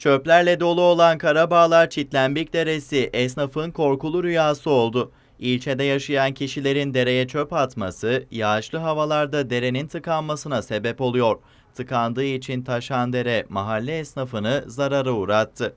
Çöplerle dolu olan Karabağlar Çitlenbik Deresi esnafın korkulu rüyası oldu. İlçede yaşayan kişilerin dereye çöp atması yağışlı havalarda derenin tıkanmasına sebep oluyor. Tıkandığı için taşan dere mahalle esnafını zarara uğrattı.